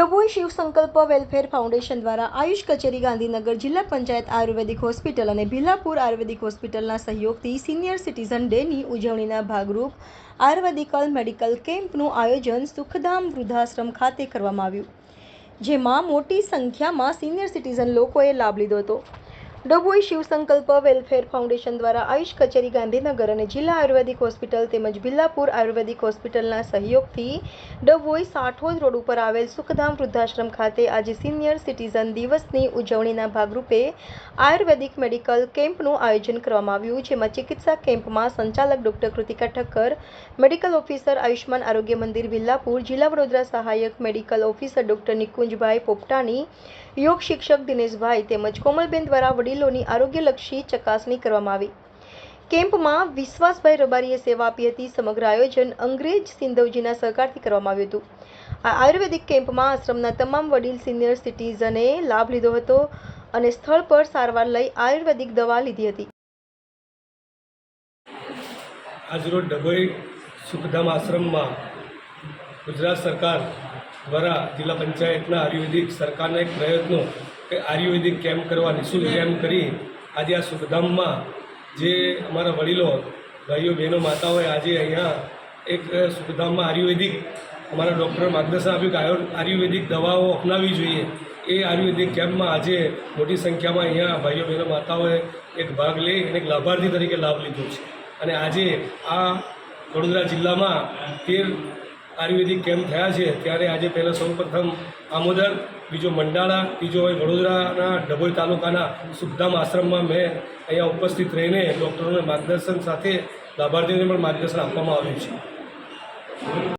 ડભોઈ શિવ સંકલ્પ welfare foundation દ્વારા આયુષ કચેરી, ગાંધીનગર જિલ્લા પંચાયત આયુર્વેદિક હોસ્પિટલ અને ભીલાપુર આયુર્વેદિક હોસ્પિટલના સહયોગથી સિનિયર સિટીઝન ડેની ઉજવણીના ભાગરૂપ આયુર્વેદિકલ મેડિકલ કેમ્પનું આયોજન સુખધામ વૃદ્ધાશ્રમ ખાતે કરવામાં આવ્યું, જેમાં મોટી સંખ્યામાં સિનિયર સિટીઝન લોકોએ લાભ લીધો હતો. ડભોઈ શિવ સંકલ્પ વેલફેર ફાઉન્ડેશન દ્વારા આયુષ કચેરી ગાંધીનગર અને જિલ્લા આયુર્વેદિક હોસ્પિટલ તેમજ બિલ્લાપુર આયુર્વેદિક હોસ્પિટલના સહયોગથી ડભોઈ સાઠોદ રોડ ઉપર આવેલ સુખધામ વૃદ્ધાશ્રમ ખાતે આજે સિનિયર સિટીઝન દિવસની ઉજવણીના ભાગરૂપે આયુર્વેદિક મેડિકલ કેમ્પનું આયોજન કરવામાં આવ્યું, જેમાં ચિકિત્સા કેમ્પમાં સંચાલક doctor Krutika Thakkar, medical officer Ayushman Arogya Mandir Billapur, જિલ્લા વડોદરા સહાયક medical officer doctor Nikunjbhai Popatani, યોગ શિક્ષક દિનેશભાઈ તેમજ કોમલબેન દ્વારા વડીલોની આરોગ્યલક્ષી ચકાસણી કરવામાં આવી. કેમ્પમાં વિશ્વાસભાઈ રબારીએ સેવા આપી હતી. સમગ્ર આયોજન અંગ્રેજ સિંધવજીના સહકારથી કરવામાં આવ્યું હતું. આ આયુર્વેદિક કેમ્પમાં આશ્રમના તમામ વડીલ, સિનિયર સિટીઝને લાભ લીધો હતો અને સ્થળ પર સારવાર લઈ આયુર્વેદિક દવા લીધી હતી. આજરોજ ડભોઈ સુખધામ આશ્રમમાં ગુજરાત સરકાર દ્વારા જિલ્લા પંચાયતના આયુર્વેદિક સરકારના એક પ્રયત્નો કે આયુર્વેદિક કેમ્પ કરવા નિઃશુલ્ક કેમ્પ કરી આજે આ સુખધામમાં જે અમારા વડીલો ભાઈઓ બહેનો માતાઓએ આજે અહીંયા એક સુખધામમાં આયુર્વેદિક અમારા ડૉક્ટરે માર્ગદર્શન આપ્યું કે આયુર આયુર્વેદિક દવાઓ અપનાવવી જોઈએ. એ આયુર્વેદિક કેમ્પમાં આજે મોટી સંખ્યામાં અહીંયા ભાઈઓ બહેનો માતાઓએ એક ભાગ લઈ અને એક લાભાર્થી તરીકે લાભ લીધો છે. અને આજે આ વડોદરા જિલ્લામાં તેર આયુર્વેદિક કેમ્પ થયા છે, ત્યારે આજે પહેલાં સૌપ્રથમ આમોદર, બીજો મંડાળા, ત્રીજો હોય વડોદરાના ડભોઈ તાલુકાના સુખધામ આશ્રમમાં મેં અહીંયા ઉપસ્થિત રહીને ડૉક્ટરોને માર્ગદર્શન સાથે લાભાર્થીઓને પણ માર્ગદર્શન આપવામાં આવ્યું છે.